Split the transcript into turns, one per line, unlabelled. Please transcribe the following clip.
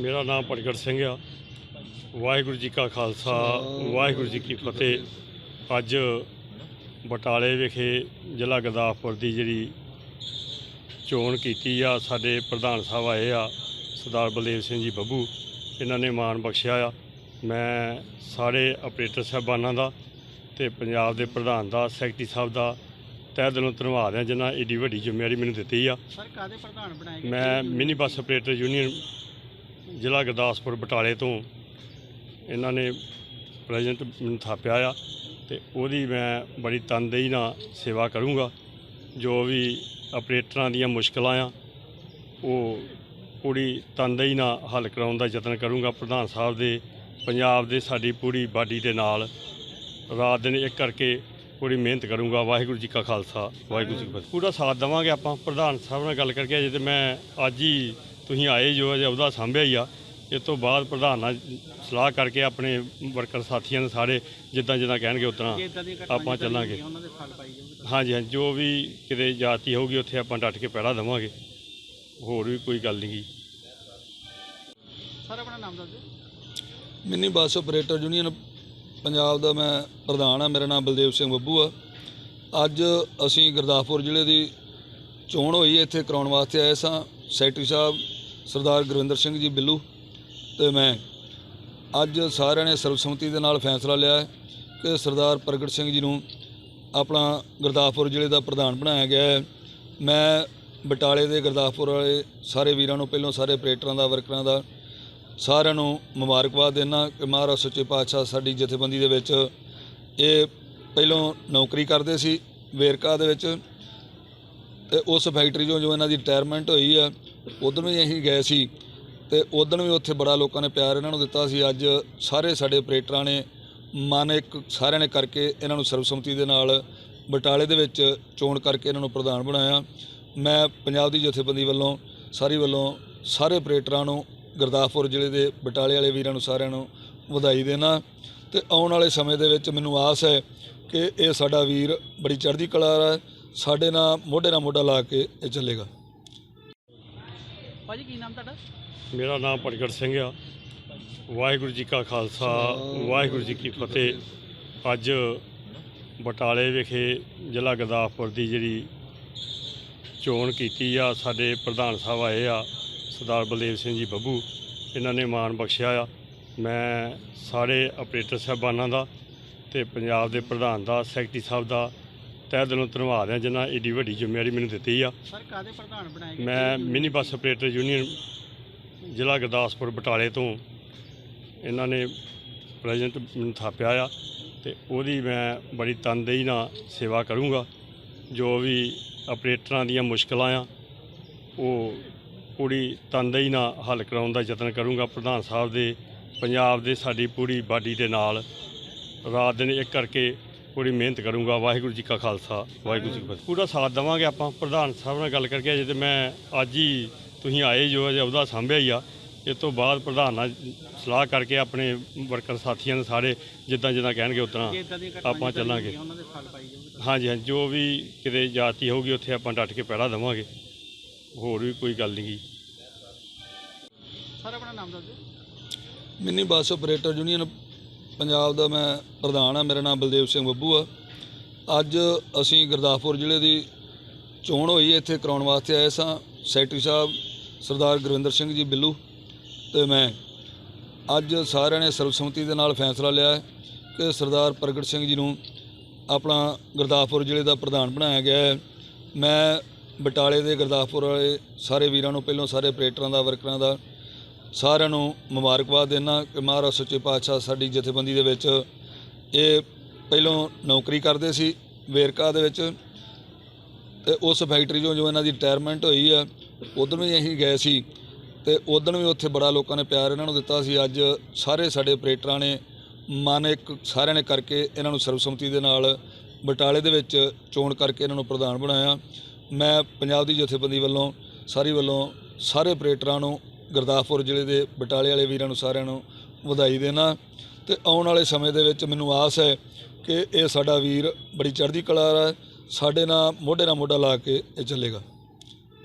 ਮੇਰਾ ਨਾਮ ਪ੍ਰਗਟ ਸਿੰਘ ਆ। ਵਾਹਿਗੁਰੂ ਜੀ ਕਾ ਖਾਲਸਾ ਵਾਹਿਗੁਰੂ ਜੀ ਕੀ ਫਤਿਹ। ਅੱਜ ਬਟਾਲੇ ਵਿਖੇ ਜ਼ਿਲ੍ਹਾ ਗੁਰਦਾਸਪੁਰ ਦੀ ਜਿਹੜੀ ਚੋਣ ਕੀਤੀ ਆ ਸਾਡੇ ਪ੍ਰਧਾਨ ਸਾਹਿਬ ਆਏ ਆ ਸਰਦਾਰ ਬਲਦੇਵ ਸਿੰਘ ਜੀ ਬੱਬੂ। ਇਹਨਾਂ ਨੇ ਮਾਣ ਬਖਸ਼ਿਆ ਆ। ਮੈਂ ਸਾਰੇ ਆਪਰੇਟਰ ਸਾਹਿਬਾਨਾਂ ਦਾ ਤੇ ਪੰਜਾਬ ਦੇ ਪ੍ਰਧਾਨ ਦਾ ਸੈਕਟਰੀ ਸਾਹਿਬ ਦਾ ਤਹਿ ਦਿਲੋਂ ਧੰਨਵਾਦ ਆ ਜਿਨ੍ਹਾਂ ਏਡੀ ਵੱਡੀ ਜ਼ਿੰਮੇਵਾਰੀ ਮੈਨੂੰ ਦਿੱਤੀ ਆ।
ਸਰ ਕਾਦੇ ਪ੍ਰਧਾਨ ਬਣਾਏ ਗਏ?
ਮੈਂ ਮਿਨੀ ਬੱਸ ਆਪਰੇਟਰ ਯੂਨੀਅਨ ਜ਼ਿਲ੍ਹਾ ਗੁਰਦਾਸਪੁਰ ਬਟਾਲੇ ਤੋਂ ਇਹਨਾਂ ਨੇ ਪ੍ਰੈਜ਼ੈਂਟ ਮੈਨੂੰ ਥਾਪਿਆ ਆ ਤੇ ਉਹਦੀ ਮੈਂ ਬੜੀ ਤਨਦੇਹੀ ਨਾਲ ਸੇਵਾ ਕਰੂੰਗਾ। ਜੋ ਵੀ ਆਪਰੇਟਰਾਂ ਦੀਆਂ ਮੁਸ਼ਕਲਾਂ ਆ, ਉਹ ਪੂਰੀ ਤਨਦੇਹੀ ਨਾਲ ਹੱਲ ਕਰਾਉਣ ਦਾ ਯਤਨ ਕਰੂੰਗਾ। ਪ੍ਰਧਾਨ ਸਾਹਿਬ ਦੇ, ਪੰਜਾਬ ਦੇ ਸਾਡੀ ਪੂਰੀ ਬਾਡੀ ਦੇ ਨਾਲ ਰਾਤ ਦਿਨ ਇੱਕ ਕਰਕੇ ਪੂਰੀ ਮਿਹਨਤ ਕਰੂੰਗਾ। ਵਾਹਿਗੁਰੂ ਜੀ ਕਾ ਖਾਲਸਾ, ਵਾਹਿਗੁਰੂ ਜੀ ਕੀ ਫਤਿਹ। ਪੂਰਾ ਸਾਥ ਦੇਵਾਂਗੇ ਆਪਾਂ। ਪ੍ਰਧਾਨ ਸਾਹਿਬ ਨਾਲ ਗੱਲ ਕਰਕੇ ਅਜੇ ਤੇ ਮੈਂ ਅੱਜ ਹੀ ਤੁਸੀਂ ਆਏ ਜੋ ਅਜੇ ਉਹਦਾ ਸਾਂਭਿਆ ਹੀ ਆ ਇਸ ਤੋਂ ਬਾਅਦ ਪ੍ਰਧਾਨ ਨਾਲ ਸਲਾਹ ਕਰਕੇ ਆਪਣੇ ਵਰਕਰ ਸਾਥੀਆਂ ਨੂੰ ਸਾਰੇ ਜਿੱਦਾਂ ਜਿੱਦਾਂ ਕਹਿਣਗੇ ਉਤਨਾ ਆਪਾਂ ਚੱਲਾਂਗੇ। ਹਾਂਜੀ ਹਾਂਜੀ ਜੋ ਵੀ ਕਿਤੇ ਜਾਤੀ ਹੋਊਗੀ ਉੱਥੇ ਆਪਾਂ ਡਟ ਕੇ ਪਹਿਰਾ ਦੇਵਾਂਗੇ। ਹੋਰ ਵੀ ਕੋਈ ਗੱਲ ਨਹੀਂ ਗੀ।
ਸਰ ਆਪਣਾ ਨਾਮ ਦੱਸ ਦਿਓ।
Mini bus operator union Punjab ਦਾ ਮੈਂ ਪ੍ਰਧਾਨ ਆ ਮੇਰਾ ਨਾਮ ਬਲਦੇਵ ਸਿੰਘ ਬੱਬੂ ਆ। ਅੱਜ ਅਸੀਂ ਗੁਰਦਾਸਪੁਰ ਜ਼ਿਲ੍ਹੇ ਦੀ ਚੋਣ ਹੋਈ ਇੱਥੇ ਕਰਾਉਣ ਵਾਸਤੇ ਆਏ ਸਾਂ। ਸੈਕਟਰੀ ਸਾਹਿਬ ਸਰਦਾਰ ਗੁਰਵਿੰਦਰ ਸਿੰਘ ਜੀ ਬਿੱਲੂ ਤੇ ਮੈਂ ਅੱਜ ਸਾਰਿਆਂ ਨੇ ਸਰਬਸੰਮਤੀ ਦੇ ਨਾਲ ਫੈਸਲਾ ਲਿਆ ਹੈ ਕਿ ਸਰਦਾਰ ਪ੍ਰਗਟ ਸਿੰਘ ਜੀ ਨੂੰ ਆਪਣਾ ਗੁਰਦਾਸਪੁਰ ਜ਼ਿਲ੍ਹੇ ਦਾ ਪ੍ਰਧਾਨ ਬਣਾਇਆ ਗਿਆ ਹੈ। ਮੈਂ ਬਟਾਲੇ ਦੇ ਗੁਰਦਾਸਪੁਰ ਵਾਲੇ ਸਾਰੇ ਵੀਰਾਂ ਨੂੰ ਪਹਿਲਾਂ ਸਾਰੇ ਆਪਰੇਟਰਾਂ ਦਾ, ਵਰਕਰਾਂ ਦਾ ਸਾਰਿਆਂ ਨੂੰ ਮੁਬਾਰਕਬਾਦ ਦੇਣਾ ਕਿ ਮਹਾਰਾਜ ਸੱਚੇ ਪਾਤਸ਼ਾਹ ਸਾਡੀ ਜਥੇਬੰਦੀ ਦੇ ਵਿੱਚ ਇਹ ਪਹਿਲਾਂ ਨੌਕਰੀ ਕਰਦੇ ਸੀ, ਵੇਰਕਾ ਦੇ ਵਿੱਚ ਤੇ ਉਸ ਫੈਕਟਰੀ 'ਚੋਂ ਜੋ ਇਹਨਾਂ ਦੀ ਰਿਟਾਇਰਮੈਂਟ ਹੋਈ ਆ, ਉਦੋਂ ਵੀ ਅਸੀਂ ਗਏ ਸੀ ਤੇ ਉਦੋਂ ਵੀ ਉੱਥੇ ਬੜਾ ਲੋਕਾਂ ਨੇ ਪਿਆਰ ਇਹਨਾਂ ਨੂੰ ਦਿੱਤਾ ਸੀ। ਅੱਜ ਸਾਰੇ ਸਾਡੇ ਆਪਰੇਟਰਾਂ ਨੇ ਮਨ ਇੱਕ ਸਾਰਿਆਂ ਨੇ ਕਰਕੇ ਇਹਨਾਂ ਨੂੰ ਸਰਬਸੰਮਤੀ ਦੇ ਨਾਲ ਬਟਾਲੇ ਦੇ ਵਿੱਚ ਚੋਣ ਕਰਕੇ ਇਹਨਾਂ ਨੂੰ ਪ੍ਰਧਾਨ ਬਣਾਇਆ। ਮੈਂ ਪੰਜਾਬ ਦੀ ਜਥੇਬੰਦੀ ਵੱਲੋਂ, ਸਾਰੀ ਵੱਲੋਂ ਸਾਰੇ ਆਪਰੇਟਰਾਂ ਨੂੰ ਗੁਰਦਾਸਪੁਰ ਜ਼ਿਲ੍ਹੇ ਦੇ ਬਟਾਲੇ ਵਾਲੇ ਵੀਰਾਂ ਨੂੰ ਸਾਰਿਆਂ ਨੂੰ ਵਧਾਈ ਦੇਣਾ। ਤੇ ਆਉਣ ਵਾਲੇ ਸਮੇਂ ਦੇ ਵਿੱਚ ਮੈਨੂੰ ਆਸ ਹੈ ਕਿ ਇਹ ਸਾਡਾ ਵੀਰ ਬੜੀ ਚੜ੍ਹਦੀ ਕਲਾ ਹੈ। ਸਾਡੇ ਨਾਲ ਮੋਢੇ ਨਾਲ ਮੋਢਾ ਲਾ ਕੇ ਇਹ ਚੱਲੇਗਾ।
ਭਾਜੀ ਕੀ ਨਾਮ ਤੁਹਾਡਾ?
ਮੇਰਾ ਨਾਮ ਪ੍ਰਗਟ ਸਿੰਘ ਆ। ਵਾਹਿਗੁਰੂ ਜੀ ਕਾ ਖਾਲਸਾ ਵਾਹਿਗੁਰੂ ਜੀ ਕੀ ਫਤਿਹ। ਅੱਜ ਬਟਾਲੇ ਵਿਖੇ ਜ਼ਿਲ੍ਹਾ ਗੁਰਦਾਸਪੁਰ ਦੀ ਜਿਹੜੀ ਚੋਣ ਕੀਤੀ ਆ ਸਾਡੇ ਪ੍ਰਧਾਨ ਸਾਹਿਬ ਆਏ ਆ ਸਰਦਾਰ ਬਲਦੇਵ ਸਿੰਘ ਜੀ ਬੱਬੂ। ਇਹਨਾਂ ਨੇ ਮਾਣ ਬਖਸ਼ਿਆ ਆ। ਮੈਂ ਸਾਰੇ ਆਪਰੇਟਰ ਸਾਹਿਬਾਨਾਂ ਦਾ ਤੇ ਪੰਜਾਬ ਦੇ ਪ੍ਰਧਾਨ ਦਾ ਸੈਕਟਰੀ ਸਾਹਿਬ ਦਾ ਤਹਿ ਦਿਲੋਂ ਧੰਨਵਾਦ ਆ ਜਿਨ੍ਹਾਂ ਏਡੀ ਵੱਡੀ ਜ਼ਿੰਮੇਵਾਰੀ ਮੈਨੂੰ ਦਿੱਤੀ ਆ।
ਸਰ ਕਾਦੇ ਪ੍ਰਧਾਨ ਬਣਾਏ ਗਏ?
ਮੈਂ ਮਿਨੀ ਬੱਸ ਆਪਰੇਟਰ ਯੂਨੀਅਨ ਜ਼ਿਲ੍ਹਾ ਗੁਰਦਾਸਪੁਰ ਬਟਾਲੇ ਤੋਂ ਇਹਨਾਂ ਨੇ ਪ੍ਰੈਜ਼ੈਂਟ ਮੈਨੂੰ ਥਾਪਿਆ ਆ ਤੇ ਉਹਦੀ ਮੈਂ ਬੜੀ ਤਨਦੇਹੀ ਨਾਲ ਸੇਵਾ ਕਰੂੰਗਾ। ਜੋ ਵੀ ਆਪਰੇਟਰਾਂ ਦੀਆਂ ਮੁਸ਼ਕਲਾਂ ਆ ਉਹ ਪੂਰੀ ਤਨਦੇਹੀ ਨਾਲ ਹੱਲ ਕਰਾਉਣ ਦਾ ਯਤਨ ਕਰੂੰਗਾ। ਪ੍ਰਧਾਨ ਸਾਹਿਬ ਦੇ ਪੰਜਾਬ ਦੇ ਸਾਡੀ ਪੂਰੀ ਬਾਡੀ ਦੇ ਨਾਲ ਰਾਤ ਦਿਨ ਇੱਕ ਕਰਕੇ ਪੂਰੀ ਮਿਹਨਤ ਕਰੂੰਗਾ ਵਾਹਿਗੁਰੂ ਜੀ ਕਾ ਖਾਲਸਾ ਵਾਹਿਗੁਰੂ ਜੀ ਕੀ ਫਤਿਹ। ਪੂਰਾ ਸਾਥ ਦੇਵਾਂਗੇ ਆਪਾਂ ਪ੍ਰਧਾਨ ਸਾਹਿਬ ਨਾਲ ਗੱਲ ਕਰਕੇ ਅਜੇ ਤੇ ਮੈਂ ਅੱਜ ਹੀ ਤੁਸੀਂ ਆਏ ਜੋ ਅਜੇ ਉਹਦਾ ਸਾਂਭਿਆ ਹੀ ਆ। ਇਸ ਤੋਂ ਬਾਅਦ ਪ੍ਰਧਾਨ ਨਾਲ ਸਲਾਹ ਕਰਕੇ ਆਪਣੇ ਵਰਕਰ ਸਾਥੀਆਂ ਨੂੰ ਸਾਰੇ ਜਿੱਦਾਂ ਜਿੱਦਾਂ ਕਹਿਣਗੇ ਉਤਨਾ
ਜੇ
ਆਪਾਂ ਚੱਲਾਂਗੇ।
ਦੇ
ਹਾਂਜੀ ਹਾਂਜੀ ਜੋ ਵੀ ਕਿਤੇ ਜਾਤੀ ਹੋਊਗੀ ਉੱਥੇ ਆਪਾਂ ਡਟ ਕੇ ਪਹਿਰਾ ਦੇਵਾਂਗੇ। ਹੋਰ ਵੀ ਕੋਈ ਗੱਲ ਨਹੀਂ
ਸਰ ਆਪਣਾ ਨਾਮ ਦੱਸ ਦਿਓ।
Mini bus operator union Punjab ਦਾ ਮੈਂ ਪ੍ਰਧਾਨ ਆ ਮੇਰਾ ਨਾਮ ਬਲਦੇਵ ਸਿੰਘ ਬੱਬੂ ਆ। ਅੱਜ ਅਸੀਂ ਗੁਰਦਾਸਪੁਰ ਜ਼ਿਲ੍ਹੇ ਦੀ ਚੋਣ ਹੋਈ, ਇੱਥੇ ਕਰਾਉਣ ਵਾਸਤੇ ਆਏ ਸਾਂ। ਸੈਕਟਰੀ ਸਾਹਿਬ ਸਰਦਾਰ ਗੁਰਵਿੰਦਰ ਸਿੰਘ ਜੀ ਬਿੱਲੂ ਤੇ ਮੈਂ। ਅੱਜ ਸਾਰਿਆਂ ਨੇ ਸਰਬਸੰਮਤੀ ਦੇ ਨਾਲ ਫੈਸਲਾ ਲਿਆ ਕਿ ਸਰਦਾਰ ਪ੍ਰਗਟ ਸਿੰਘ ਜੀ ਨੂੰ ਆਪਣਾ ਗੁਰਦਾਸਪੁਰ ਜ਼ਿਲ੍ਹੇ ਦਾ ਪ੍ਰਧਾਨ ਬਣਾਇਆ ਗਿਆ ਹੈ। ਮੈਂ ਬਟਾਲੇ ਦੇ ਗੁਰਦਾਸਪੁਰ ਵਾਲੇ ਸਾਰੇ ਵੀਰਾਂ ਨੂੰ, ਪਹਿਲਾਂ ਸਾਰੇ ਆਪਰੇਟਰਾਂ ਦਾ, ਵਰਕਰਾਂ ਦਾ ਸਾਰਿਆਂ ਨੂੰ ਮੁਬਾਰਕਬਾਦ ਦੇਣਾ ਕਿ ਮਹਾਰਾਜ ਸੱਚੇ ਪਾਤਸ਼ਾਹ ਸਾਡੀ ਜਥੇਬੰਦੀ ਦੇ ਵਿੱਚ ਇਹ ਪਹਿਲਾਂ ਨੌਕਰੀ ਕਰਦੇ ਸੀ ਵੇਰਕਾ ਦੇ ਵਿੱਚ ਤੇ ਉਸ ਫੈਕਟਰੀ 'ਚੋਂ ਜੋ ਇਹਨਾਂ ਦੀ ਰਿਟਾਇਰਮੈਂਟ ਹੋਈ ਆ ਉਦੋਂ ਵੀ ਅਸੀਂ ਗਏ ਸੀ ਤੇ ਉਦੋਂ ਵੀ ਉੱਥੇ ਬੜਾ ਲੋਕਾਂ ਨੇ ਪਿਆਰ ਇਹਨਾਂ ਨੂੰ ਦਿੱਤਾ ਸੀ। ਅੱਜ ਸਾਰੇ ਸਾਡੇ ਆਪਰੇਟਰਾਂ ਨੇ ਮਨ ਇੱਕ ਸਾਰਿਆਂ ਨੇ ਕਰਕੇ ਇਹਨਾਂ ਨੂੰ ਸਰਬਸੰਮਤੀ ਦੇ ਨਾਲ ਬਟਾਲੇ ਦੇ ਵਿੱਚ ਚੋਣ ਕਰਕੇ ਇਹਨਾਂ ਨੂੰ ਪ੍ਰਧਾਨ ਬਣਾਇਆ। ਮੈਂ ਪੰਜਾਬ ਦੀ ਜਥੇਬੰਦੀ ਵੱਲੋਂ, ਸਾਰੀ ਵੱਲੋਂ ਸਾਰੇ ਆਪਰੇਟਰਾਂ ਨੂੰ ਗੁਰਦਾਸਪੁਰ ਜ਼ਿਲ੍ਹੇ ਦੇ ਬਟਾਲੇ ਵਾਲੇ ਵੀਰਾਂ ਨੂੰ ਸਾਰਿਆਂ ਨੂੰ ਵਧਾਈ ਦੇਣਾ ਤੇ ਆਉਣ ਵਾਲੇ ਸਮੇਂ ਦੇ ਵਿੱਚ ਮੈਨੂੰ ਆਸ ਹੈ ਕਿ ਇਹ ਸਾਡਾ ਵੀਰ ਬੜੀ ਚੜ੍ਹਦੀ ਕਲਾ ਹੈ, ਸਾਡੇ ਨਾਲ ਮੋਢੇ ਨਾਲ ਮੋਢਾ ਲਾ ਕੇ ਇਹ ਚੱਲੇਗਾ।